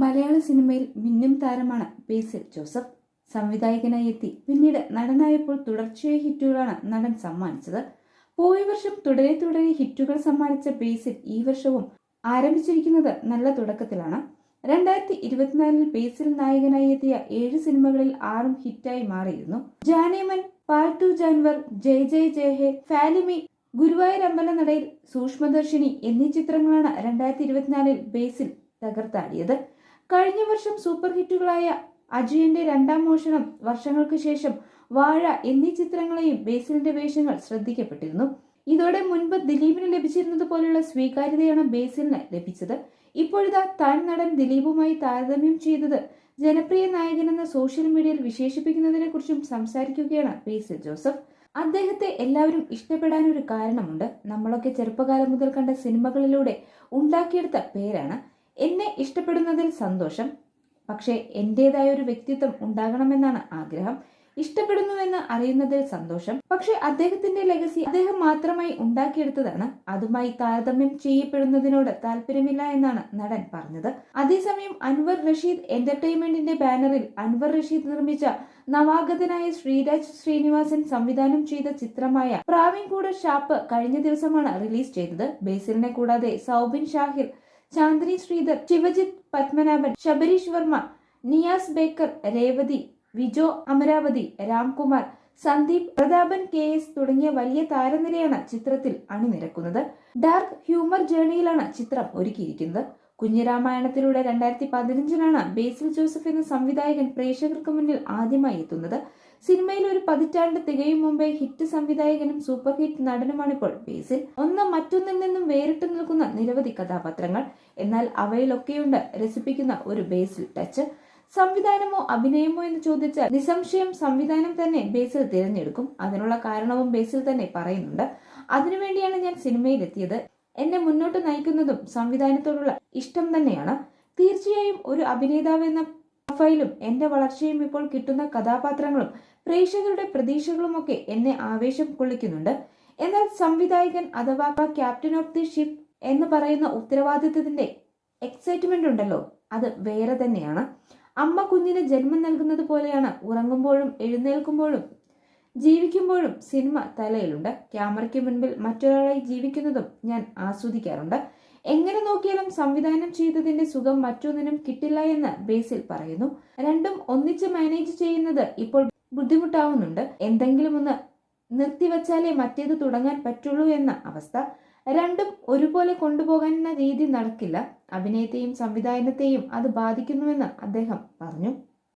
മലയാള സിനിമയിൽ മിന്നും താരമാണ് ബേസിൽ ജോസഫ്. സംവിധായകനായി എത്തി പിന്നീട് നടനായപ്പോൾ തുടർച്ചയായ ഹിറ്റുകളാണ് നടൻ സമ്മാനിച്ചത്. പോയ വർഷം തുടരെ തുടരെ ഹിറ്റുകൾ സമ്മാനിച്ച ബേസിൽ ഈ വർഷവും ആരംഭിച്ചിരിക്കുന്നത് നല്ല തുടക്കത്തിലാണ്. രണ്ടായിരത്തി ഇരുപത്തിനാലിൽ ബേസിൽ നായകനായി എത്തിയ ഏഴ് സിനിമകളിൽ ആറും ഹിറ്റായി മാറിയിരുന്നു. ജാനേമൻ പാൽട്ടു ജാൻവർ ജയ് ജയ് ജയ് ഹെ ഫാലിമി ഗുരുവായൂർ അമ്പലനടയിൽ സൂക്ഷ്മദർശിനി എന്നീ ചിത്രങ്ങളാണ് രണ്ടായിരത്തി ഇരുപത്തിനാലിൽ ബേസിൽ തകർത്താടിയത്. കഴിഞ്ഞ വർഷം സൂപ്പർ ഹിറ്റുകളായ അജയന്റെ രണ്ടാം മോഷണം വർഷങ്ങൾക്ക് ശേഷം വാഴ എന്നീ ചിത്രങ്ങളെയും ബേസിലിന്റെ വേഷങ്ങൾ ശ്രദ്ധിക്കപ്പെട്ടിരുന്നു. ഇതോടെ മുൻപ് ദിലീപിന് ലഭിച്ചിരുന്നത് പോലുള്ള സ്വീകാര്യതയാണ് ബേസിലിന് ലഭിച്ചത്. ഇപ്പോഴിതാ താൻ നടൻ ദിലീപുമായി താരതമ്യം ചെയ്തത് ജനപ്രിയ നായകനെന്ന് സോഷ്യൽ മീഡിയയിൽ വിശേഷിപ്പിക്കുന്നതിനെ കുറിച്ചും സംസാരിക്കുകയാണ് ബേസിൽ ജോസഫ്. അദ്ദേഹത്തെ എല്ലാവരും ഇഷ്ടപ്പെടാൻ ഒരു കാരണമുണ്ട്. നമ്മളൊക്കെ ചെറുപ്പകാലം മുതൽ കണ്ട സിനിമകളിലൂടെ ഉണ്ടാക്കിയെടുത്ത പേരാണ്. എന്നെ ഇഷ്ടപ്പെടുന്നതിൽ സന്തോഷം പക്ഷേ എന്റേതായ ഒരു വ്യക്തിത്വം ഉണ്ടാകണമെന്നാണ് ആഗ്രഹം. ഇഷ്ടപ്പെടുന്നുവെന്ന് അറിയുന്നതിൽ സന്തോഷം പക്ഷെ അദ്ദേഹത്തിന്റെ ലെഗസി അദ്ദേഹം മാത്രമായി ഉണ്ടാക്കിയെടുത്തതാണ്. അതുമായി താരതമ്യം ചെയ്യപ്പെടുന്നതിനോട് താല്പര്യമില്ല എന്നാണ് നടൻ പറഞ്ഞത്. അതേസമയം അൻവർ റഷീദ് എന്റർടൈൻമെന്റിന്റെ ബാനറിൽ അൻവർ റഷീദ് നിർമ്മിച്ച നവാഗതനായ ശ്രീരാജ് ശ്രീനിവാസൻ സംവിധാനം ചെയ്ത ചിത്രമായ പ്രാവിൻകൂട് ഷാപ്പ് കഴിഞ്ഞ ദിവസമാണ് റിലീസ് ചെയ്തത്. ബേസിലിനെ കൂടാതെ സൗബിൻ ഷാഹിർ ചാന്ദിനി ശ്രീധർ ശിവജിത്ത് പത്മനാഭൻ ശബരീഷ് വർമ്മ നിയാസ് ബേക്കർ രേവതി വിജോ അമരാവതി രാംകുമാർ സന്ദീപ് പ്രതാപൻ കെ എസ് തുടങ്ങിയ വലിയ താരനിരയാണ് ചിത്രത്തിൽ അണിനിരക്കുന്നത്. ഡാർക്ക് ഹ്യൂമർ ജേണിയിലാണ് ചിത്രം ഒരുക്കിയിരിക്കുന്നത്. കുഞ്ഞിരാമായണത്തിലൂടെ രണ്ടായിരത്തി പതിനഞ്ചിലാണ് ബേസിൽ ജോസഫ് എന്ന സംവിധായകൻ പ്രേക്ഷകർക്ക് മുന്നിൽ ആദ്യമായി എത്തുന്നത്. സിനിമയിൽ ഒരു പതിറ്റാണ്ട് തികയും മുമ്പേ ഹിറ്റ് സംവിധായകനും സൂപ്പർ ഹിറ്റ് നടനുമാണിപ്പോൾ ബേസിൽ. ഒന്ന് മറ്റൊന്നിൽ നിന്നും വേറിട്ട് നിൽക്കുന്ന നിരവധി കഥാപാത്രങ്ങൾ. എന്നാൽ അവയിലൊക്കെയുണ്ട് രസിപ്പിക്കുന്ന ഒരു ബേസിൽ ടച്ച്. സംവിധാനമോ അഭിനയമോ എന്ന് ചോദിച്ചാൽ നിസംശയം സംവിധാനം തന്നെ ബേസിൽ തിരഞ്ഞെടുക്കും. അതിനുള്ള കാരണവും ബേസിൽ തന്നെ പറയുന്നുണ്ട്. അതിനുവേണ്ടിയാണ് ഞാൻ സിനിമയിലെത്തിയത്. എന്നെ മുന്നോട്ട് നയിക്കുന്നതും സംവിധാനത്തോടുള്ള ഇഷ്ടം തന്നെയാണ്. തീർച്ചയായും ഒരു അഭിനേതാവ് എന്ന പ്രൊഫൈലും എന്റെ വളർച്ചയും ഇപ്പോൾ കിട്ടുന്ന കഥാപാത്രങ്ങളും പ്രേക്ഷകരുടെ പ്രതീക്ഷകളുമൊക്കെ എന്നെ ആവേശം കൊള്ളിക്കുന്നുണ്ട്. എന്നാൽ സംവിധായകൻ അഥവാ ക്യാപ്റ്റൻ ഓഫ് ദി ഷിപ്പ് എന്ന് പറയുന്ന ഉത്തരവാദിത്വത്തിന്റെ എക്സൈറ്റ്മെന്റ് ഉണ്ടല്ലോ അത് വേറെ തന്നെയാണ്. അമ്മ കുഞ്ഞിന് ജന്മം നൽകുന്നത് പോലെയാണ്. ഉറങ്ങുമ്പോഴും എഴുന്നേൽക്കുമ്പോഴും ജീവിക്കുമ്പോഴും സിനിമ തലയിലുണ്ട്. ക്യാമറയ്ക്ക് മുൻപിൽ മറ്റൊരാളായി ജീവിക്കുന്നതും ഞാൻ ആസ്വദിക്കാറുണ്ട്. എങ്ങനെ നോക്കിയാലും സംവിധാനം ചെയ്തതിന്റെ സുഖം മറ്റൊന്നിനും കിട്ടില്ല എന്ന് ബേസിൽ പറയുന്നു. രണ്ടും ഒന്നിച്ച് മാനേജ് ചെയ്യുന്നത് ഇപ്പോൾ ബുദ്ധിമുട്ടാവുന്നുണ്ട്. എന്തെങ്കിലും ഒന്ന് നിർത്തിവച്ചാലേ മറ്റേത് തുടങ്ങാൻ പറ്റുള്ളൂ എന്ന അവസ്ഥ. രണ്ടും ഒരുപോലെ കൊണ്ടുപോകാനുള്ള രീതി നടക്കില്ല. അഭിനയത്തെയും സംവിധാനത്തെയും അത് ബാധിക്കുന്നുവെന്ന് അദ്ദേഹം പറഞ്ഞു.